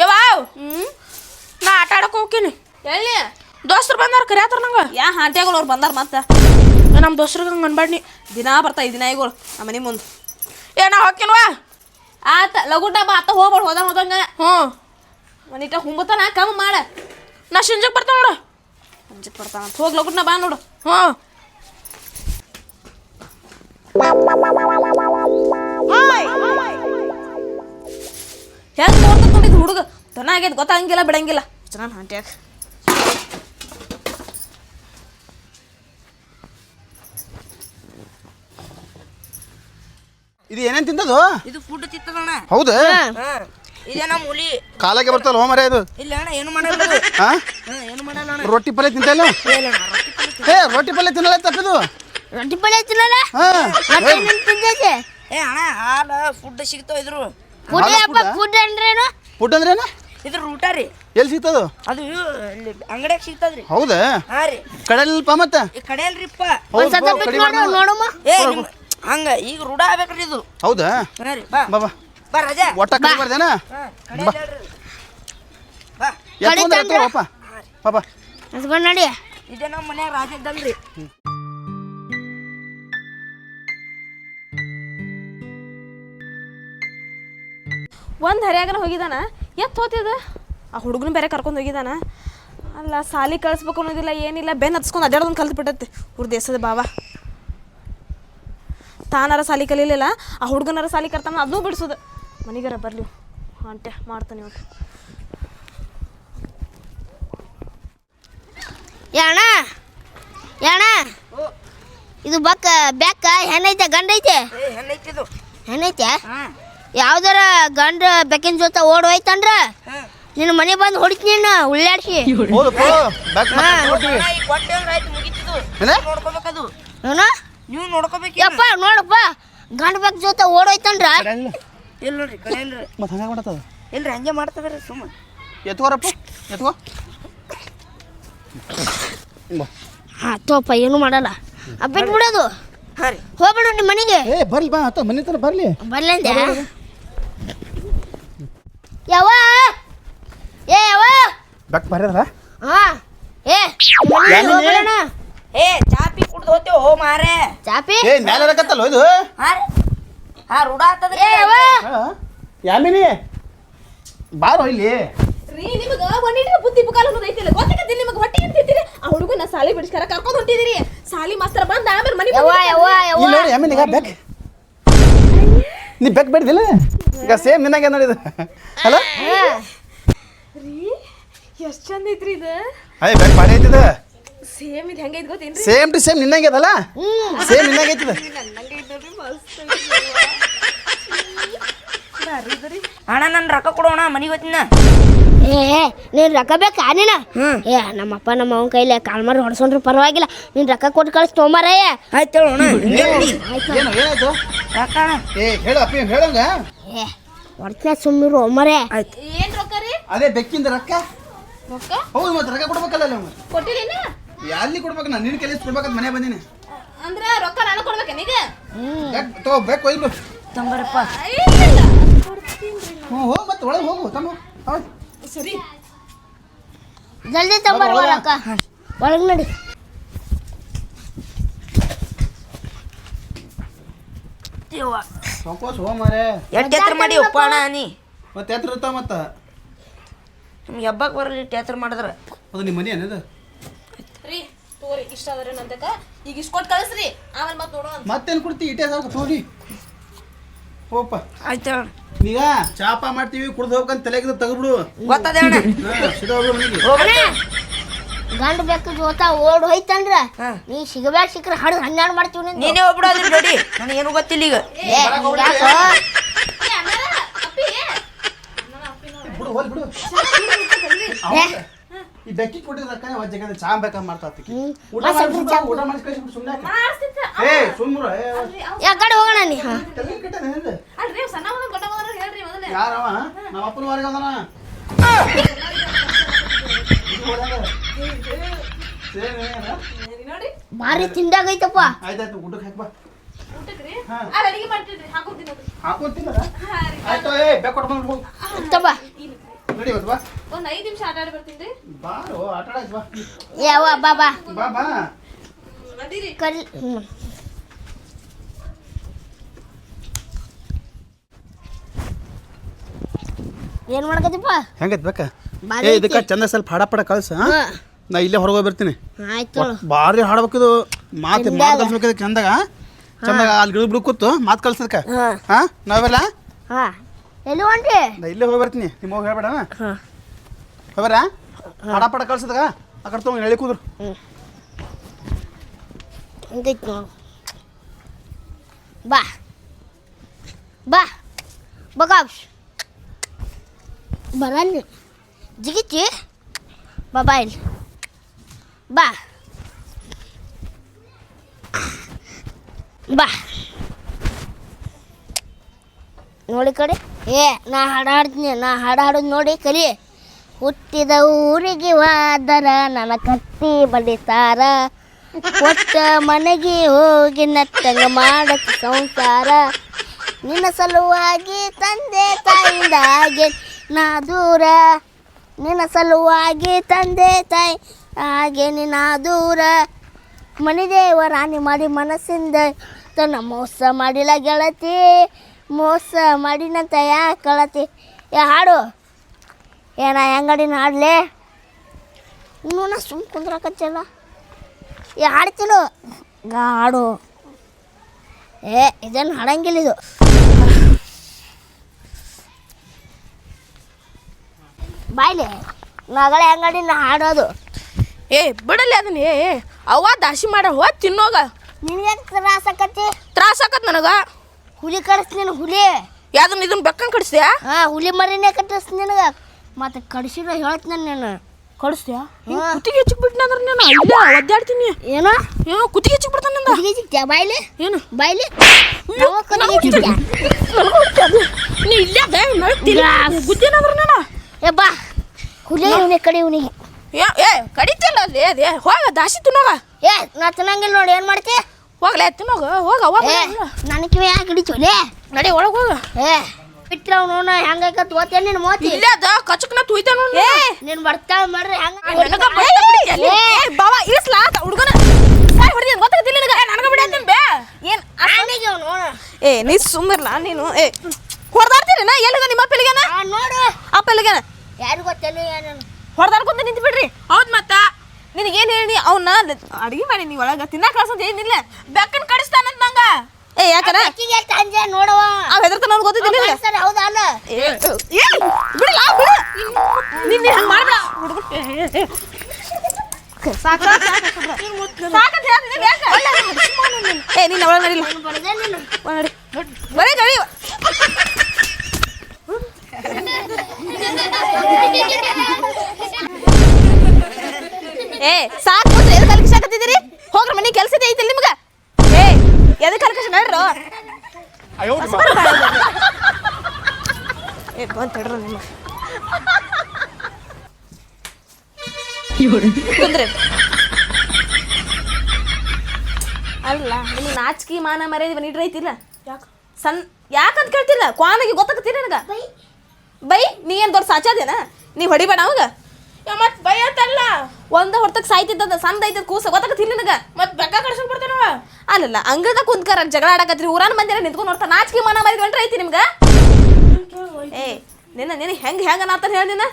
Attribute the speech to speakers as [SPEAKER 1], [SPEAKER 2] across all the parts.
[SPEAKER 1] ಯವಾವ್ ನಾ ಆಟ ಆಡಕ್ ಹೋಗ್ತೀನಿ.
[SPEAKER 2] ಎಲ್ಲಿ?
[SPEAKER 1] ದೋಸ್ತರು ಬಂದಾರ ಕರಿಯಾತಾರ ನಂಗ.
[SPEAKER 2] ಯಾ ಹಾಂಟ್ಯಾಗಳು ಅವ್ರು ಬಂದಾರ ಮತ್ತೆ?
[SPEAKER 1] ನಮ್ ದೋಸ್ತರಿಗೆ ಹಂಗೆ ಅನ್ಬಾಡ್ನಿ
[SPEAKER 2] ದಿನಾ ಬರ್ತಾ ಈ ದಿನಾಯಿಗಳು ನಮ್ಮ ಮನೆ ಮುಂದೆ.
[SPEAKER 1] ಏ ನಾ ಹೋಗ್ತೀನ್ವಾ
[SPEAKER 2] ಆತ ಲಗುಟ ಬಾ ಆತ ಹೋಗ್ಬೇಡ ಹೋದ ಹೋದಂಗ
[SPEAKER 1] ಹ್ಞೂ.
[SPEAKER 2] ಮನಿಟ ಹುಂಬತಾನ ಕಮ್ಮಿ ಮಾಡ.
[SPEAKER 1] ನಾ ಸಂಜೆಗೆ ಬರ್ತಾನೆ ನೋಡು.
[SPEAKER 2] ಸಂಜೆಗೆ ಬರ್ತಾನ ಹೋಗಿ ಲಗುಟ್ನ ಬಾ ನೋಡು.
[SPEAKER 1] ಹ್ಞೂ.
[SPEAKER 2] ಹೆಂಗ್ ನೋಡ್ತಾ ನೋಡಿದ್ ಹುಡುಗ? ದನ ಆಗ್ಯದ ಗೊತ್ತಾಗಂಗಿಲ್ಲ ಬಿಡಂಗಿಲ್ಲ. ಚೆನ್ನಾಗಿ ಹಾಂಟ್ಯಾಗ
[SPEAKER 3] ಇದು ಏನೇನ್ ತಿಂದದು?
[SPEAKER 4] ಇದು ಫುಡ್ ತಿತ್ತದಣ್ಣ
[SPEAKER 3] ಹೌದಾ?
[SPEAKER 4] ಇದೇ ನಮ್ಮ ಹುಲಿ
[SPEAKER 3] ಕಾಲಾಗೆ ಬರ್ತಲ್ಲ ಹೋ ಮರ ಇದು
[SPEAKER 4] ಇಲ್ಲ ಅಣ್ಣ ಏನು ಮಾಡಲ್ಲ.
[SPEAKER 3] ಹಾ
[SPEAKER 4] ಹಾ, ಏನು ಮಾಡಲ್ಲ ಅಣ್ಣ.
[SPEAKER 3] ರೊಟ್ಟಿ ಪಲ್ಲೆ ತಿಂತಲ್ಲ ಏ ರೊಟ್ಟಿ ಪಲ್ಯ ತಿನ್ನಲ್ಲ ತಪ್ಪಿದು
[SPEAKER 5] ರೊಟ್ಟಿ ಪಲ್ಯ ತಿನ್ನಲ್ಲ?
[SPEAKER 3] ಹಾ.
[SPEAKER 5] ಮತ್ತೆ ಏನೇನ್ ತಿಂತೈತೆ
[SPEAKER 4] ಏ ಅಣ್ಣ ಹಾಲ ಫುಡ್ ಸಿಗ್ತಾವ ಇದ್ರು.
[SPEAKER 5] ಫುಡ್
[SPEAKER 3] ಹಾಲ
[SPEAKER 5] ಅಪ್ಪ
[SPEAKER 3] ಫುಡ್ಡಾ?
[SPEAKER 5] ಫುಡ್ ಅಂದ್ರೇನು?
[SPEAKER 3] ಫುಡ್ ಅಂದ್ರೇನ?
[SPEAKER 4] ಇದ್ರ ಊಟ ರೀ.
[SPEAKER 3] ಎಲ್ಲಿ ಸಿಗ್ತದು?
[SPEAKER 4] ಅದು ಇಲ್ಲಿ ಅಂಗಡಿಯಾಗ ಸಿಗ್ತದ್ರಿ.
[SPEAKER 3] ಹೌದಾ?
[SPEAKER 4] ಹಾ ರೀ.
[SPEAKER 3] ಕಡಲಿಲ್ಪ ಮತ್ತೆ?
[SPEAKER 4] ಈ ಕಡೆ ಅಲ್ರಿಪ್ಪ.
[SPEAKER 3] ಹೌದು,
[SPEAKER 5] ಒಂದ್ಸತ
[SPEAKER 3] ಹೌದು,
[SPEAKER 5] ಬಿಟ್ಟು ನೋಡು ನೋಡಮ್ಮ.
[SPEAKER 4] ಏ ನಿಮ್ ಹಂಗ ಈಗ ರೂಢ ಆಗ್ಬೇಕ್ರಿ ಇದು.
[SPEAKER 3] ಹೌದಾ?
[SPEAKER 4] ರೀ ಬಾ.
[SPEAKER 3] ಬಾ ಬಾ.
[SPEAKER 4] ರಜಾ.
[SPEAKER 3] ಒಟ್ಟ
[SPEAKER 4] ಹಾ ಕಡೆ ಬಾ.
[SPEAKER 3] ಎತ್ಕೊಂಡ್ರೆ
[SPEAKER 5] ಕಡಿತಂದ್ರ?
[SPEAKER 3] ಪಾಪ ಪಾಪ
[SPEAKER 5] ಹಸ್ಕೊಂಡ್ ನಡಿ.
[SPEAKER 4] ಇದೇ ನಮ್ಮ ಮನ್ಯಾಗ ರಾಜ ಇದ್ದಂಗ್ರಿ.
[SPEAKER 2] ಒಂದು ಹರಿಯಾಗನ ಹೋಗಿದಾನ? ಎತ್ ಹೋತಿದ? ಆ ಹುಡುಗನ ಬೇರೆ ಕರ್ಕೊಂಡು ಹೋಗಿದಾನ? ಅಲ್ಲ ಸಾಲಿ ಕಳ್ಸ್ಬೇಕು ಅನ್ನೋದಿಲ್ಲ ಏನಿಲ್ಲ ಬೆನ್ ಹತ್ಸ್ಕೊಂಡ್ ಅಡ್ಯಾಡೋದನ್ನ ಕಲ್ತ್ ಬಿಟ್ಟತ್ತೆ ಇವ್ರ ದೇಶದ ಬಾವ ತಾನಾರ ಸಾಲಿ ಕಲೀಲಿಲ್ಲ ಆ ಹುಡುಗನಾರ ಸಾಲಿ ಕರ್ತಾನ ಅದನ್ನೂ ಬಿಡಿಸೋದು. ಮನೆಗಾರ ಬರಲಿ ಅಂಟೆ ಮಾಡ್ತಾನೆ ಇವಾಗ.
[SPEAKER 5] ಯಾಣ? ಯಾಣ? ಇದು ಬಕ್ಕ ಬ್ಯಾಕ ಹೆಣ್ಣೈತೆ ಗಂಡ ಐತೆ
[SPEAKER 4] ಏ ಹೆಣ್ಣೈತಿ ಇದು.
[SPEAKER 5] ಹೆಣ್ಣೈತೆ?
[SPEAKER 4] ಹಾ.
[SPEAKER 5] ಯಾವ್ದಾರ ಗಂಡ ಬೆಕ್ಕಿನ ಜೊತೆ ಓಡೋಯ್ತಂದ್ರ ಹೋಯ್ತಂದ್ರ? ನಿನ್ನ ಮನೆ ಬಂದು ಹೊಡಿತೀನಿ ಅಣ್ಣ ಉಳ್ಳಾಡ್ಸಿ.
[SPEAKER 3] ಹೌದಪ್ಪ
[SPEAKER 4] ನೀವು ನೋಡ್ಕೋಬೇಕು
[SPEAKER 5] ಯಪ್ಪ ನೋಡಪ್ಪ. ಗಂಡ ಬಗ್ಗೆ ಜೊತೆ ಓಡ್
[SPEAKER 4] ಇಲ್ಲ. ನೋಡ್ರಿ ಕಡೆ ಇಲ್ರಿ.
[SPEAKER 3] ಮತ್ತೆ ಹಂಗೆ ಮಾಡತ್ತದ
[SPEAKER 4] ಇಲ್ರಿ ಹಂಗೆ ಮಾಡ್ತದ್ರಿ ಸುಮ್ಮ.
[SPEAKER 3] ಎತ್ಕೋರಪ್ಪ. ಎತ್ಕೋ. ಬಾ.
[SPEAKER 5] ಹಾ ತೋಪ ಏನು ಮಾಡಲ್ಲ. ಅಪ್ಪ ಬಿಟ್ಟು ಬಿಡೋದು
[SPEAKER 4] ಹರಿ ರೀ.
[SPEAKER 5] ಹೋಗ್ಬಿಡು ನಿಮ್ಮ ಮನೆಗೆ.
[SPEAKER 3] ಏ ಬರ್ಲಿ ಬಾ ಆತ ಮನೆ ತರ ಬರ್ಲಿ.
[SPEAKER 5] ಬರ್ಲಂದೆ ಯಾವ ಏ ಯಾವ
[SPEAKER 3] ಬೆಕ್ ಬರ್ಯದ
[SPEAKER 5] ಹಾ. ಏ
[SPEAKER 4] ಏ ಕುಡ್ದು ಹೋಗ್ತೇವೆ ಹೋ ಮಾರೇ.
[SPEAKER 5] ಚಾಪಿ?
[SPEAKER 3] ಏ ಮ್ಯಾಲ ಇರಕತ್ತಲ್ಲ ಇದು?
[SPEAKER 4] ಹಾ ರೀ ಹಾ ರೂಢ ಆಗ್ತದ್ರಿ.
[SPEAKER 5] ಏ ಯಾವ
[SPEAKER 3] ಯಾಮಿನಿ? ಬಾರೋ ಇಲ್ಲಿ.
[SPEAKER 2] ರೀ ನಿಮಗೆ ಒಂದಿಟ್ಟು ಬುದ್ಧಿ ಬುಕಾಲ ಅನ್ನೋದು ಐತಿಲ್ಲ. ಗೊತ್ತಾಗತ್ತಿಲ್ಲ ನಿಮಗೆ ಹೊಟ್ಟೆ ಅಂತಿದ್ದೀರಿ ಆ ಹುಡುಗನ ಸಾಲಿ ಬಿಡಿಸ್ಕರ ಕರ್ಕೊಂಡು ಹೊಂಟಿದ್ದೀರಿ ಸಾಲಿ ಮಾಸ್ತರ್ ಬಂದ ಆಮೇಲೆ ಮನೆ
[SPEAKER 5] ಯವ್ವ ಯವ್ವ
[SPEAKER 3] ಇಲ್ಲಿ ನೋಡಿ ಯಾಮಿನಿಗ ಬೆಕ್. ನೀ ಬೆಕ್ ಬೇಡ್ದಿಲ್ಲ? ಈಗ ಸೇಮ್ ನಿನ್ನಾಗೆ ನೋಡಿದ ರೀ
[SPEAKER 2] ಎಷ್ಟು ಚಂದ ಐತ್ರಿ ಇದು.
[SPEAKER 3] ಅಯ್ಯ ಬೆಕ್ ಭಾರಿ ಐತಿದ
[SPEAKER 2] ಸೇಮ್ ಇದು ಹೆಂಗೈತೆ ಗೊತ್ತೇನ್ರಿ?
[SPEAKER 3] ಸೇಮ್ ಟು ಸೇಮ್ ನಿನ್ನಂಗೆ ಅದಲ್ಲ? ಸೇಮ್ ನಿನ್ನಾಗೆ ಐತಿದ
[SPEAKER 4] ಅಣ್ಣ ನನ್ನ ರೊಕ್ಕ ಕೊಡೋಣ ಮನೆಗೆ ಹೋಗ್ತೀನ.
[SPEAKER 5] ಏ ನೀನು ರೊಕ್ಕ ಬೇಕಾ ನೀನ ಏ ನಮ್ಮಪ್ಪ ನಮ್ಮ ಅವನ ಕೈಲಿ ಕಾಲ್ ಮಾರಿ ಹೊಡ್ಸೊಂಡ್ರು ಪರವಾಗಿಲ್ಲ. ನೀನು ರೊಕ್ಕ ಕೊಟ್ಟು ಕಳಿಸ್ ತೊಂಬಾರಯ್ಯ
[SPEAKER 4] ಆಯ್ತು ಹೇಳು ಅಣ್ಣ.
[SPEAKER 3] ಏನು ಏನಾಯ್ತು?
[SPEAKER 4] ರೊಕ್ಕ
[SPEAKER 3] ಏ ಹೇಳು ಅಪ್ಪಿ ಹೇಳಂಗ
[SPEAKER 5] ಏ ಹೊಡ್ತ ಸುಮ್ಮಿರು ಒಮ್ಮರೇ.
[SPEAKER 4] ಆಯ್ತು.
[SPEAKER 2] ಏನು ರೊಕ್ಕ ರೀ?
[SPEAKER 3] ಅದೇ ಬೆಕ್ಕಿಂದ ರೊಕ್ಕ?
[SPEAKER 2] ರೊಕ್ಕ?
[SPEAKER 3] ಹೌದು ಮತ್ತೆ ರೊಕ್ಕ ಕೊಡ್ಬೇಕಲ್ಲ
[SPEAKER 2] ಕೊಟ್ಟಿರೇನ
[SPEAKER 3] ಎಲ್ಲಿ ಕೊಡ್ಬೇಕು? ನಾನು ನಿನ್ನ ಕೆಲಸ ಕೊಡ್ಬೇಕಂತ ಮನೆ ಬಂದಿನಿ.
[SPEAKER 2] ಅಂದ್ರೆ ರೊಕ್ಕ ನಾನು ಕೊಡ್ಬೇಕೇನ ಈಗ
[SPEAKER 3] ಹ್ಮ್. ತಗೋ ಬೇಕು ಒಯ್ದು
[SPEAKER 4] ತಂಬರಪ್ಪ.
[SPEAKER 2] ಇಲ್ಲ.
[SPEAKER 3] ಹ್ಞೂ ಹೋಗು ಮತ್ತೆ ಒಳಗೆ ಹೋಗು ತಮ್ಮ. ಹೌದು.
[SPEAKER 2] ಸರಿ.
[SPEAKER 5] ಜಲ್ದಿ ತೊಂಬಾರ ಅಕ್ಕ ಒಳಗ್ ನಡಿ.
[SPEAKER 3] ಸಾಕೋಸ್ ಹೋ ಮಾರೇ.
[SPEAKER 4] ಎತ್ತರ ಮಾಡಿ ಅಪ್ಪ ಅಣ್ಣ ನೀ?
[SPEAKER 3] ಮತ್ತೆ ಎತ್ರ ಇರ್ತಾವ ಮತ್ತೆ?
[SPEAKER 4] ನಿಮ್ಗೆ ಹಬ್ಬಕ್ಕೆ ಬರಲಿ ಎತ್ತರ ಮಾಡಿದ್ರೆ.
[SPEAKER 3] ಅದು ನಿಮ್ಮ ಮನೆ ಏನದು?
[SPEAKER 2] ರೀ ತೋರಿ ಇಷ್ಟ ಅದ್ರ ನಂತಕ ಈಗ ಇಷ್ಟ ಕೊಟ್ಟು ಕಳಿಸ್ರಿ ಆಮೇಲೆ ಮತ್ತೆ ನೋಡೋಣ
[SPEAKER 3] ಮತ್ತೇನು ಕೊಡ್ತಿ? ಇಟೇ ಸಾಕು ತೋರಿ ಹೋಪ
[SPEAKER 4] ಆಯ್ತು.
[SPEAKER 3] ಈಗ ಚಾಪ ಮಾಡ್ತೀವಿ ಕುಡ್ದು ಹೋಗ್ಕಂತ ತಲೆಗಿದ ತೆಗೆದ್ಬಿಡು.
[SPEAKER 4] ಗೊತ್ತದೆ
[SPEAKER 5] ಗಂಡ ಬೆಕ್ಕ ಜೋತ ಓಡ್ ಹೋಯ್ತಂದ್ರ. ನೀ ಸಿಗಬ್ಯಾಡ ಸಿಕ್ಕ್ರ ಹಣ್ಣು ಹನ್ನೆರಡು ಮಾಡ್ತೀವಿ
[SPEAKER 4] ನೀನೇ ಹೋಗ್ಬಿಡೋದ್ರಿ ನೋಡಿ ನನಗೇನು ಗೊತ್ತಿಲ್ಲ ಈಗ.
[SPEAKER 3] ಬಿಡು ಹೋಲ್ ಬಿಡು. ಈ ಬೆಕ್ಕಿ ಕೊಟ್ಟಿದ್ದಕ್ಕ ಜಗದ ಚಾ ಬೇಕ ಮಾಡ್ತಾ ಆತಿಕಿ. ಊಟ ಮಾಡಿ ಊಟ ಮಾಡಿ ಕಳಿಸಿ ಸುಮ್ಮನೆ ಏ ಸುಮ್ಮರು
[SPEAKER 5] ಯಾ ಕಡೆ ಹೋಗೋಣ ನೀ? ಹಾ
[SPEAKER 3] ತಲೆ?
[SPEAKER 2] ಅಲ್ರಿ ಸಣ್ಣ ದೊಡ್ಡ ಹೇಳ್ರಿ ಮೊದಲ.
[SPEAKER 3] ಯಾರವ ನಮ್ಮ ಅಪ್ಪನ ವಾರಿಗೆ ಅದನ.
[SPEAKER 6] ಬಾರಿ
[SPEAKER 5] ಭಾರಿ ತಿಂದಾಗೈತಪ್ಪ
[SPEAKER 3] ಆಯ್ತಾಯ್ತು ಊಟಕ್ಕೆ ಹಾಕಿ ಬಾ. ಹಾಕೊಂತಿಲ್ಲ ಆಯ್ತು ಏ ಬೇಕು ಕೊಟ್ಕೊಂಡು ಹೋಗು
[SPEAKER 5] ತಪ್ಪ
[SPEAKER 3] ನಡಿ ಇವತ್ತು ಬಾ.
[SPEAKER 6] ಒಂದ್ ಐದ್ ನಿಮಿಷ ಆಟ ಆಡಿ ಬರ್ತೀನಿ
[SPEAKER 3] ಬಾರೋ ಆಟ ಆಡಾಯ್ತು ಬಾ.
[SPEAKER 5] ಯಾವ ಬಾ ಬಾ.
[SPEAKER 3] ಬಾ ಬಾ.
[SPEAKER 6] ನಡೀರಿ
[SPEAKER 5] ಕಲ್ ಹ್ಮ್. ಏನ್ ಮಾಡಕತ್ತಿಪ್ಪ?
[SPEAKER 3] ಹೆಂಗೈತ್ ಬೇಕ?
[SPEAKER 5] ಬಾರಿ
[SPEAKER 3] ಏ ಇದಕ್ಕೆ ಚಂದ ಸ್ವಲ್ಪ ಹಾಡ ಪಡ ಕಳ್ಸ. ನಾ ಇಲ್ಲೇ ಹೊರಗೆ ಬರ್ತೀನಿ
[SPEAKER 5] ಆಯ್ತು
[SPEAKER 3] ಭಾರಿ ಹಾಡ್ಬೇಕಿದು ಮಾತು
[SPEAKER 5] ಚಂದಾಗ.
[SPEAKER 3] ಮಾತು ಕಲ್ಸ್ಬೇಕಿದು ಚಂದಾಗ. ಚಂದಾಗ ಅಲ್ಲಿ ಗಿಡ ಬಿಡು ಕೂತು ಮಾತು ಕಲ್ಸದಕ್ಕ
[SPEAKER 5] ಹಾ.
[SPEAKER 3] ಹಾ ನಾವೆಲ್ಲ?
[SPEAKER 5] ಹಾ. ಎಲ್ಲಿ ಹೊಂಟಿ
[SPEAKER 3] ನಾ ಇಲ್ಲೇ ಹೋಗಿ ಬರ್ತೀನಿ. ನಿಮ್ಮ ಹೋಗಿ ಹೇಳ್ಬೇಡ
[SPEAKER 5] ಹಾ.
[SPEAKER 3] ಹೋಗ್ಬರ ಹಾಡ ಪಡ ಕಳ್ಸದಾಗ ಆ ಕಡೆ ತೊಗೊಂಡು ಹೇಳಿ ಕೂದ್ರು.
[SPEAKER 5] ಹಿಂಗೈತಿ ನೋಡು ಬಾ. ಬಾ. ಬಗಾವ್ಸ್. ಬರಲ್ಲ ಜಿಗಿಚಿ. ಇಲ್ಲಿ. ಬಾ. ಬಾ. ನೋಡಿ ಕಡೆ. ಏ, ನಾ ಹಾಡು ಹಾಡ್ತೀನಿ ನಾ ಹಾಡು ಹಾಡೋದು ನೋಡಿ ಕಲಿ. ಹುಟ್ಟಿದ ಊರಿಗೆ ವಾದರ, ನನ್ನ ಕತ್ತಿ ಬಡಿತಾರ ಕೊಟ್ಟ ಮನೆಗೆ ಹೋಗಿ ನತ್ತಂಗ ಮಾಡಕ್ಕೆ ಸಂಸಾರ. ನಿನ್ನ ಸಲುವಾಗಿ ತಂದೆ ತಾಯಿಂದ ಹಾಗೆ ನಾ ದೂರ. ನಿನ್ನ ಸಲುವಾಗಿ ತಂದೆ ತಾಯಿ ಹಾಗೆ ನಿನ್ನ ದೂರ. ಮನಿದೇವ ರಾಣಿ ಮಾಡಿ ಮನಸ್ಸಿಂದ ತನ್ನ ಮೋಸ ಮಾಡಿಲ್ಲ ಗೆಳತಿ. ಮೋಸ ಮಾಡಿನಂತ ಯಾ ಕಳತಿ? ಏ ಹಾಡು? ಏನ ಹೆಂಗಡಿನ ಹಾಡ್ಲೆ? ಇನ್ನೂ ನಾ ಸುಮ್ ಕುಂದ್ರಕಚ್ಚಲ್ಲ ಏ ಹಾಡ್ತೀನು ಹಾಡು. ಏ ಇದನ್ನು ಹಾಡಂಗಿಲ್ಲ ಇದು. ಬಾಯ್ಲೆ ಮಗಳ ಅಂಗಡಿನ ಹಾಡೋದು
[SPEAKER 2] ಏ ಬಿಡಲಿ ಅದನ್ನ ಏ ಅವ ಅವ್ವ ದಾಸಿ ಮಾಡ ಹೋ ತಿನ್ನೋಗ.
[SPEAKER 5] ನಿನ್ಗೆ ತ್ರಾಸ ಆಕತಿ
[SPEAKER 2] ತ್ರಾಸ ಆಕತ್ ನನಗ.
[SPEAKER 5] ಹುಲಿ ಕಡಿಸ್ತೀನಿ ಹುಲಿ.
[SPEAKER 2] ಯಾವ್ದನ್ನ ಇದನ್ನ ಬೆಕ್ಕನ್ ಕಡಿಸ್ತೀಯ?
[SPEAKER 5] ಹಾ ಹುಲಿ ಮರಿನೇ ಕಟ್ಟಿಸ್ ನಿನಗೆ. ಮತ್ತೆ ಕಡಿಸಿರೋ ಹೇಳ್ತೀನಿ ನಾನು.
[SPEAKER 2] ಕಡಿಸ್ತೀಯ. ಕುತ್ತಿಗೆ ಹೆಚ್ಚಿಗೆ ಬಿಟ್ನ ಅಂದ್ರೆ ನಾನು? ಇಲ್ಲ ಒದ್ದಾಡ್ತೀನಿ.
[SPEAKER 5] ಏನೋ?
[SPEAKER 2] ಏನೋ ಕುತ್ತಿಗೆ ಹೆಚ್ಚಿಗೆ ಬಿಡ್ತಾನೆ ನಿಂದ?
[SPEAKER 5] ಹುಡುಗಿ ಸಿಕ್ತ್ಯಾ ಬಾಯ್ಲಿ?
[SPEAKER 2] ಏನು?
[SPEAKER 5] ಬಾಯ್ಲಿ? ನಾವು ಕಲಿಗೆ ಸಿಕ್ತ್ಯಾ
[SPEAKER 2] ನೀ ಇಲ್ಲ ನಡ್ತಿಲ್ಲ ಗುದ್ದೇನಾದ್ರ ನಾನು?
[SPEAKER 5] ಏ ಬಾ. ಹುಲಿ ಇವನಿಗೆ ಕಡಿ ಇವನಿಗೆ
[SPEAKER 2] ಏ ಏ ಕಡಿತಿಲ್ಲ ಅಲ್ಲಿ? ಅದೇ ಹೋಗ ದಾಸಿ ತಿನ್ನೋಗ.
[SPEAKER 5] ಏ ನಾ ತಿನ್ನಂಗಿಲ್ಲ ನೋಡಿ ಏನು ಮಾಡ್ತಿ?
[SPEAKER 2] ಹೋಗ್ಲೇ ತಿನ್ನೋಗ ಹೋಗ. ಹೋಗ
[SPEAKER 5] ಏ ನನಗೆ ಕಿವಿ ಯಾಕೆ ಹಿಡಿಚೋಲೆ
[SPEAKER 2] ನಡಿ ಒಳಗೆ ಹೋಗ.
[SPEAKER 5] ಏ ಬಿಟ್ರ ಅವನು ಹೆಂಗೈಕ ತೋತೇನೆ ನಿನ್ನ ಮೋತಿ?
[SPEAKER 2] ಇಲ್ಲ ಅದ ಕಚಕ್ನ ತುಯ್ತ ಏ
[SPEAKER 5] ನೀನು ಬರ್ತಾ ಮಾಡ್ರಿ ಹೆಂಗ
[SPEAKER 2] ನನಗ ಬರ್ತಾ ಬಿಡಿ. ಏ ಬಾವ ಇಳಿಸ್ಲಾ ಹುಡುಗನ. ಸಾಯ್ ಹೊಡಿದ ಗೊತ್ತಾಗತ್ತಿಲ್ಲ ನಿನಗ? ನನಗ ಬಿಡಿ ಬೇ. ಏನ್
[SPEAKER 5] ಆನೆಗೆ ಅವನು?
[SPEAKER 2] ಏ ನೀ ಸುಮ್ಮಿರ್ಲ ನೀನು. ಏ ಹೊಡೆದಾಡ್ತೀನಿ ನಾ? ಎಲ್ಲಿಗ ನಿಮ್ಮ ಅಪ್ಪಲಿಗೆನ?
[SPEAKER 5] ಆ ನೋಡು.
[SPEAKER 2] ಅಪ್ಪಲಿಗೆನ?
[SPEAKER 5] ಯಾರು ಗೊತ್ತಲ್ಲ ಏನೇನು?
[SPEAKER 2] ಹೊಡೆದಾಡ್ಕೊಂತ ನಿಂತು ಬಿಡ್ರಿ ಹೌದ್ ಮತ್ತ. ನಿನಗೇನು ಹೇಳಿ ಅವನ್ನ ಅಡಿಗೆ ಮಾಡಿ ನೀ ಒಳಗ ತಿನ್ನ ಕಳ್ಸಂತ ಏನಿಲ್ಲ. ಬೆಕ್ಕನ್ ಕಡಿಸ್ತಾನಂತ ನಂಗ. ಏ ಯಾಕನ?
[SPEAKER 5] ಅಕ್ಕಿಗೆ ತಂಜೆ ನೋಡವ
[SPEAKER 2] ಅವ್ ಹೆದರ್ತಾನ ಅವ್ನು ಗೊತ್ತಿದ್ದಿಲ್ಲ
[SPEAKER 5] ಸರ್ ಹೌದಾ ಅಲ್ಲ?
[SPEAKER 2] ಏ ಏ, ಬಿಡಲ್ಲ ಬಿಡು. ನಿನ್ನ ಹಂಗ ಮಾಡ್ಬೇಡ. ಹುಡುಗ ಸಾಕ. ಹೇಳ್ತೀನಿ ಬೇಕ ಏ ನಡಿಲ್ಲ ಬರೀ ನಡಿ. ಏ ಸಾಕು ಮತ್ತೆ ಎದಕ್ಕೆ ಕಲ್ಕಿಸಾಕತ್ತಿದ್ದೀರಿ ಹೋಗ್ರ ಮನೆ ಕೆಲಸ ಐತಿಲ್ಲ ನಿಮ್ಗೆ? ಏ ಎದಕ್ಕೆ ಕಲ್ಕಿಸ ನಡ್ರೋ? ಏ ಬಂತ ತಡ್ರ ನಿಮ್ಮ ಕುಂದ್ರಿ. ಅಲ್ಲ ನಿಮ್ಗೆ ನಾಚಿಕೆ ಮಾನ ಮರ್ಯಾದೆ ಐತಿಲ್ಲ? ಯಾಕೆ? ಸಣ್ಣ ಯಾಕಂತ ಕೇಳ್ತಿಲ್ಲ? ಕ್ವಾನಾಗಿ ಗೊತ್ತಾಗತ್ತೀರಿ ನನಗೆ? ಬೈ. ನೀ ಏನು ದೊಡ್ಡ ಸಾಚಾದೇನ ನೀ ಹೊಡಿಬೇಡ ಅವಾಗ? ಮತ್ತೆ ಭಯ ಅಂತಲ್ಲ ಒಂದ ಹೊರ್ತಕ್ಕೆ ಸಾಯ್ತಿದ್ದದ ಸಂದ ಐತದ ಕೂಸ ಗೊತ್ತಾಗತ್ತಿಲ್ಲ ನಿನಗ? ಮತ್ತೆ ಬೆಕ್ಕ ಕಡ್ಸ್ಕೊಂಡ್ ಬರ್ತಾನವ ಅಲ್ಲಲ್ಲ ಅಂಗದ ಕುಂತ್ಕಾರ ಜಗಳ ಆಡಕತ್ರಿ ಊರಾನ ಮಂದಿರ ನಿಂತ್ಕೊಂಡು ನೋಡ್ತಾ ನಾಚಿಕೆ ಮನ ಮರ್ಯಾದೆ ಗಂಟ್ರ ಐತಿ ನಿಮ್ಗ? ಏ ನಿನ್ನ ನಿನ್ನ ಹೆಂಗ್ ಹೆಂಗ ನಾತನ್ ಹೇಳಿ ನಿನ್ನ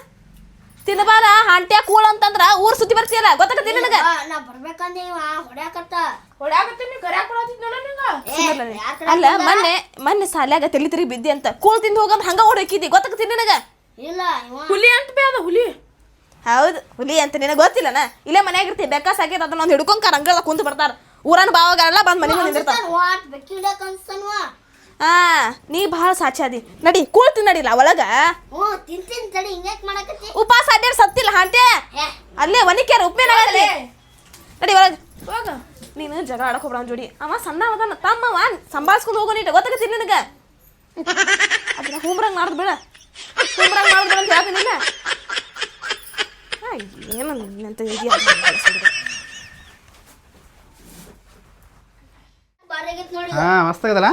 [SPEAKER 2] ತಿನ್ನಬಾರ ಹಾಂಟ್ಯಾ ಕೂಳ ಅಂತಂದ್ರ ಊರ್ ಸುತ್ತಿ ಬರ್ತೀಯಲ್ಲ ಗೊತ್ತಾಗತ್ತಿಲ್ಲ ನನಗ?
[SPEAKER 5] ನಾ ಬರ್ಬೇಕಂದೆ ಇವ ಹೊಡ್ಯಾಕತ್ತ.
[SPEAKER 2] ಅಲ್ಲ ಮೊನ್ನೆ ಮೊನ್ನೆ ಸಾಲ್ಯಾಗ ತೆಲಿ ತಿರುಗಿ ಬಿದ್ದಿ ಅಂತ ಕೂಳ್ ತಿಂದು ಹೋಗಂದ್ರ ಹಂಗ ಹೊಡಕಿದ್ದಿ ಗೊತ್ತಾಗತ್ತಿ ನಿನಗ?
[SPEAKER 5] ಇಲ್ಲ ಇವ.
[SPEAKER 2] ಹುಲಿ ಅಂತ ಬೇ ಅದ ಹುಲಿ. ಹೌದು. ಹುಲಿ ಅಂತ ನಿನಗೆ ಗೊತ್ತಿಲ್ಲನ? ಇಲ್ಲೇ ಮನ್ಯಾಗ ಇರ್ತಿ. ಬೆಕ್ಕ ಸಾಕೈತೆ ಅದನ್ನ ಒಂದು ಹಿಡ್ಕೊಂಡ್ ಕರಂಗಳ ಕುಂತ ಬರ್ತಾರ ಊರನ್ ಬಾವಗಾರಲ್ಲ ಬಂದ್ ಮನೆ ಮುಂದೆ ನಿಂದಿರ್ತಾರ. ಹಾ ನೀ ಭಾಳ ಸಾಚಾದಿ ನಡಿ ಕೂಳ್ತಿ ನಡಿಲ್ಲ ಒಳಗ. ಉಪವಾಸ ಅಡ್ಡಾಡ್ ಸತ್ತಿಲ್ಲ
[SPEAKER 5] ಹಂತೆ?
[SPEAKER 2] ಅಲ್ಲೇ ಒನಿಕ್ಯಾರ ಉಪ್ಪಿನಾಗಲ್ಲಿ ನಡಿ ಒಳಗೆ. ಹೋಗ. ನೀನು ಜಗಳ ಆಡಕ್ ಹೋಗ್ಬೇಡ ಜೋಡಿ. ಅವ ಸಣ್ಣ ಅವದಾನ ತಮ್ಮವ ಸಂಭಾಳ್ಸ್ಕೊಂಡು ಹೋಗೋ ನೀಟ. ಗೊತ್ತಾಗತ್ತಿಲ್ಲ ನಿನಗ? ಅದನ್ನ ಹೂಮ್ರಂಗ್ ಮಾಡ್ದು ಬೇಡ. ಕುಂಬ್ರಂಗ್ ಮಾಡ್ಬಿಡು ಅಂತ ಹೇಳ್ತೀನಿಲ್ಲ ಏನಂತ
[SPEAKER 5] ನೋಡಿ
[SPEAKER 3] ಹಾ ಮಸ್ತ್ ಆಗದಲ್ಲ.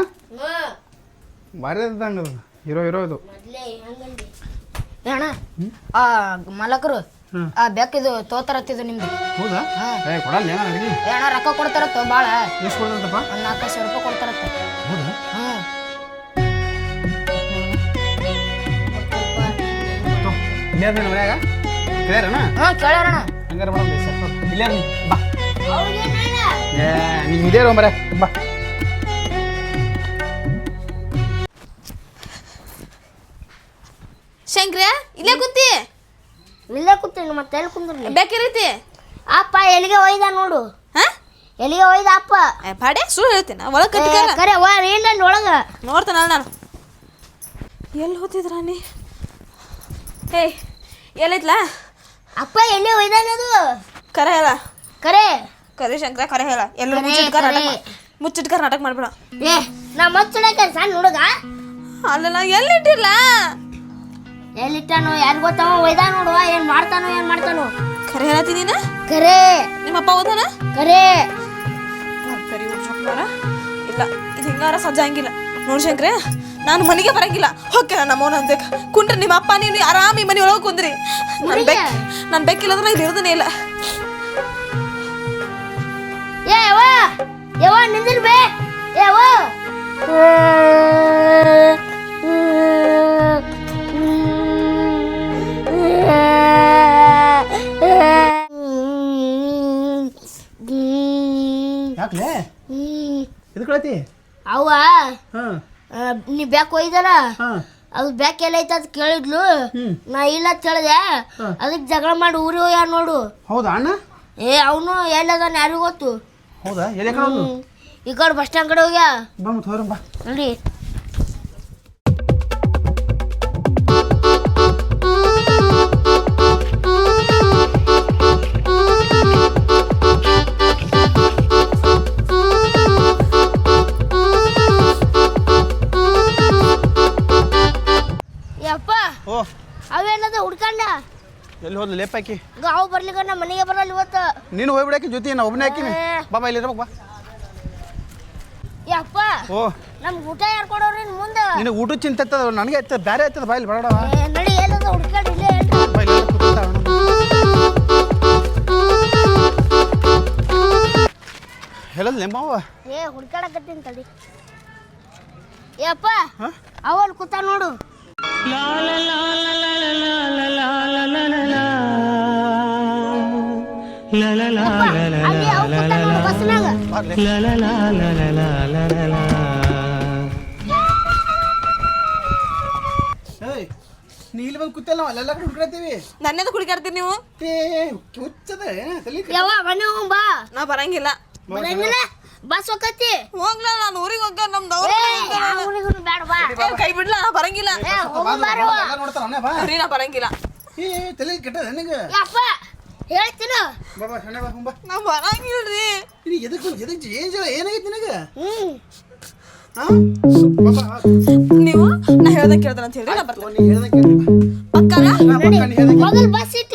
[SPEAKER 3] ಭಾರಿ ಇದ್ದಂಗ ಹೀರೋ ಹೀರೋ ಇದು.
[SPEAKER 5] ಮೊದ್ಲೇ ಹಂಗಂದಿ?
[SPEAKER 4] ಅಣ್ಣ ಆ ಮಲಕರು
[SPEAKER 3] ಆ
[SPEAKER 4] ಆ ಬೆಕ್ಕಿದು ತೋತರತ್ತಿದು ನಿಮ್ದು.
[SPEAKER 3] ಹೌದಾ? ಏ ಕೊಡಲ್ಲ ಏನ ನನಗೆ?
[SPEAKER 4] ಏ ಅಣ್ಣ ರೊಕ್ಕ ಕೊಡ್ತಾರತ್ತ ಭಾಳ
[SPEAKER 3] ಎಷ್ಟು ಕೊಡ್ತಂತಪ್ಪ
[SPEAKER 4] ಒಂದು ನಾಲ್ಕು ಸಾವಿರ ರೂಪಾಯಿ ಕೊಡ್ತಾರತ್ತ.
[SPEAKER 3] ಹೌದಾ?
[SPEAKER 4] ಹ್ಞೂ
[SPEAKER 3] ಇಲ್ಲೇ ನಿನ್ನ ಮನ್ಯಾಗ? ಕ್ಲಿಯರ್
[SPEAKER 4] ಹಾ
[SPEAKER 3] ಹಂಗಾರೆ ಮೇಡಮ್ ಇಲ್ಲೇ ನೀ ಬಾ. ಏ ನೀ ಇದೇ ರೋ ಮರೆ ಬಾ.
[SPEAKER 2] ಶಂಕ್ರ ಇಲ್ಲೇ ಕುಂತಿ.
[SPEAKER 5] ಇಲ್ಲೇ ಕೂತೀನಿ ಮತ್ತೆ ಎಲ್ಲಿ ಕುಂದ್ರಲಿ
[SPEAKER 2] ಬೇಕಿರೈತಿ?
[SPEAKER 5] ಅಪ್ಪ ಎಲ್ಲಿಗೆ ಒಯ್ದ ನೋಡು.
[SPEAKER 2] ಹಾ?
[SPEAKER 5] ಎಲ್ಲಿಗೆ ಒಯ್ದ ಅಪ್ಪ?
[SPEAKER 2] ಏ, ಸು ಸುಳ್ಳು ಹೇಳ್ತೀನಿ? ಒಳಗೆ
[SPEAKER 5] ಏ, ಕರೆ ವಾ ಒಳಗ.
[SPEAKER 2] ನೋಡ್ತಾನಲ್ಲ ನಾನು. ಎಲ್ಲಿ ಏಯ್ ಎಲ್ಲೈತ್ಲಾ
[SPEAKER 5] ಅಪ್ಪ ಎಲ್ಲಿ ಒಯ್ದಾನದು.
[SPEAKER 2] ಕರೆ ಹೇಳ.
[SPEAKER 5] ಕರೆ.
[SPEAKER 2] ಕರೆ ಶಂಕರ ಕರೆ ಹೇಳ. ಎಲ್ಲರೂ
[SPEAKER 5] ಕರೆ,
[SPEAKER 2] ಕರ್ನಾಟಕ ನಾಟಕ
[SPEAKER 5] ಕರೆ.
[SPEAKER 2] ಮುಚ್ಚಿಟ್ಕರ ನಾಟಕ ಮಾಡ್ಬೇಡ.
[SPEAKER 5] ಏ ನಾ ಮಚ್ಚಡಕ್ಕೆ ಸಣ್ಣ ಹುಡುಗ
[SPEAKER 2] ಅಲ್ಲ ಎಲ್ಲಿಟ್ಟಿಲ್ಲ
[SPEAKER 5] ಎಲ್ಲಿಟ್ಟಾನೋ ಯಾರು ಗೊತ್ತವ? ಒಯ್ದ ನೋಡುವ ಏನ್ ಮಾಡ್ತಾನೋ ಏನ್ ಮಾಡ್ತಾನೋ.
[SPEAKER 2] ಕರೆ ಹೇಳತ್ತಿ ನೀನ?
[SPEAKER 5] ಕರೆ.
[SPEAKER 2] ನಿಮ್ಮಪ್ಪ ಓದಾನ?
[SPEAKER 5] ಕರೆ.
[SPEAKER 2] ಕರಿ ಇಲ್ಲ ಇದು ಹಿಂಗಾರ ಸಜ್ಜಂಗಿಲ್ಲ ನೋಡು ಶಂಕ್ರೆ ನಾನು ಮನೆಗೆ ಬರಂಗಿಲ್ಲ. ಹೋಕೆ ನಾನು ಮೌನ ಅಂದೇಕ ಕುಂಡ್ರೆ ನಿಮ್ಮ ಅಪ್ಪ ನೀನು ಆರಾಮಿ ಮನೆ ಒಳಗೆ ಕುಂದ್ರಿ. ನಾನು ಬೆಕ್ ನಾನು ಬೆಕ್ಕಿಲ್ಲದ್ರೆ ಇಲ್ಲಿ ಇರೋದನ್ನೇ ಇಲ್ಲ.
[SPEAKER 5] ಏ ಯವ್ವ! ಯವ್ವ ನಿಂದಿರ್ ಬೇ. ಯವ್ವ!
[SPEAKER 3] ಯಾಕ್ಲೆ? ಇದು ಹಾಂ.
[SPEAKER 5] ನೀ ಬ್ಯಾಕ್ ಒಯ್ದಲ್ಲ?
[SPEAKER 3] ಹಾಂ.
[SPEAKER 5] ಅದು ಬ್ಯಾಕ್ ಎಲ್ಲ ಐತೆ ಅಂತ ಕೇಳಿದ್ಲು.
[SPEAKER 3] ಹ್ಮ್.
[SPEAKER 5] ನಾ ಇಲ್ಲ ಅಂತ ಹೇಳಿದೆ. ಅದಕ್ಕೆ ಜಗಳ ಮಾಡಿ ಊರಿ ಹೋಗ್ಯಾರ ನೋಡು.
[SPEAKER 3] ಹೌದಾ ಅಣ್ಣ?
[SPEAKER 5] ಏ ಅವನು ಎಲ್ಲದಾನ ಯಾರಿಗೂ ಗೊತ್ತು.
[SPEAKER 3] ಹೌದಾ? ಎಲ್ಲಿ
[SPEAKER 5] ಹ್ಮ್. ಈ ಕಡೆ ಬಸ್ ಸ್ಟ್ಯಾಂಡ್ ಕಡೆ ಹೋಗ್ಯಾ?
[SPEAKER 3] ಬಾ ಮತ್ತೆ ಹೋಗ್ರಂ ಬಾ.
[SPEAKER 5] ನೋಡಿ.
[SPEAKER 3] ಎಲ್ಲಿ ಹೋದ್ಲು? ಲೇಪಾಕಿ
[SPEAKER 5] ಗಾವ್ ಬರ್ಲಿಕ್ಕ ನಮ್ಮ ಮನೆಗೆ ಬರಲ್ಲ ಇವತ್ತು.
[SPEAKER 3] ನೀನು ಹೋಗ್ಬಿಡಾಕಿ ಜೊತೆ ನಾ ಒಬ್ಬನೇ ಹಾಕಿನಿ. ಬಾಬಾ ಇಲ್ಲಿ ಇರ್ಬೇಕು ಬಾ
[SPEAKER 5] ಯಪ್ಪ
[SPEAKER 3] ಓ.
[SPEAKER 5] ನಮ್ಗೆ ಊಟ ಯಾರು ಕೊಡೋರಿ ಮುಂದೆ?
[SPEAKER 3] ನಿನಗೆ ಊಟ ಚಿಂತೆ ಇರ್ತದ ನನಗೆ ಇರ್ತದ ಬೇರೆ ಇರ್ತದ ಬಾ. ಇಲ್ಲಿ
[SPEAKER 5] ಏ, ನಡಿ ಏನದ ಹುಡ್ಕಾಡಿ ಇಲ್ಲೇ
[SPEAKER 3] ಬಾ ಇಲ್ಲಿ. ಹೇಳಲ್ಲ ನಿಮ್ಮವ್ವ
[SPEAKER 5] ಏ ಹುಡ್ಕಾಡಕತ್ತೀನಿ ತಡಿ.
[SPEAKER 3] ಯಪ್ಪ
[SPEAKER 5] ಅವಲ್ ಕೂತ ನೋಡು. ಯಪ್ಪ, ಅಲ್ಲಿ ಅವ್ ಕೂತ ನೋಡು ಬಸ್ನಾಗ
[SPEAKER 3] ಬರ್ಲಿ ಏಯ್ ನೀ ಇಲ್ಲಿ ಬಂದು ಕೂತಲ್ಲ ನಾವು ಅಲ್ಲೆಲ್ಲ ಕಡೆ ಹುಡ್ಕೊಳ್ತೀವಿ
[SPEAKER 2] ನನ್ನೆದು ಕುಡಿಕಾಡ್ತೀರಿ ನೀವು?
[SPEAKER 3] ಏ ಹುಚ್ಚದ ಏನ ತಲೆ
[SPEAKER 5] ಯವ್ವ ಮನೆ ಹೋಗ್ ಬಾ.
[SPEAKER 2] ನಾ ಬರಂಗಿಲ್ಲ.
[SPEAKER 5] ಬರಂಗಿಲ್ಲ. ಬಸ್ ಹೋಗತ್ತಿ
[SPEAKER 2] ಹೋಗ್ಲ ನಾನು ಊರಿಗೆ ಹೋಗ
[SPEAKER 5] ಅವ್ನಿಗೂ ಬೇಡ ಬಾ.
[SPEAKER 2] ಕೈ ಬಿಡ್ಲ? ಬರಂಗಿಲ್ಲ.
[SPEAKER 5] ಏ ಹೋಗು
[SPEAKER 3] ಎಲ್ಲ ನೋಡ್ತಾರ ಅವನೇ ಬಾ.
[SPEAKER 2] ರೀ ನಾ ಬರಂಗಿಲ್ಲ.
[SPEAKER 3] ಏ ತಲೆ ಕೆಟ್ಟದ ನನಗೆ?
[SPEAKER 5] ಅಪ್ಪ ಹೇಳ್ತೀನಿ?
[SPEAKER 3] ಬಾ ಬಾ ಸಣ್ಣ ಬಾ ಬಾ.
[SPEAKER 2] ನಾ ಬರಂಗಿಲ್ರಿ.
[SPEAKER 3] ಇದು ಎದಕ್ಕೆ ಎದಕ್ಕೆ ಚೇಂಜ್ ಏನಾಗೈತಿ ನಿನಗೆ?
[SPEAKER 5] ಹ್ಮ್.
[SPEAKER 2] ನೀವು ನಾ ಹೇಳ್ದಂಗೆ ಕೇಳ್ತಾನ ಅಂತ ಹೇಳಿ ನಾ ಬರ್ತೀನಿ.
[SPEAKER 3] ತಗೋ, ನೀ ಹೇಳ್ದಂಗೆ ಕೇಳು ಬಾ. ಪಕ್ಕ
[SPEAKER 5] ಮೊದಲು ಬಸ್
[SPEAKER 3] ಬಂದ್ಬಿಡು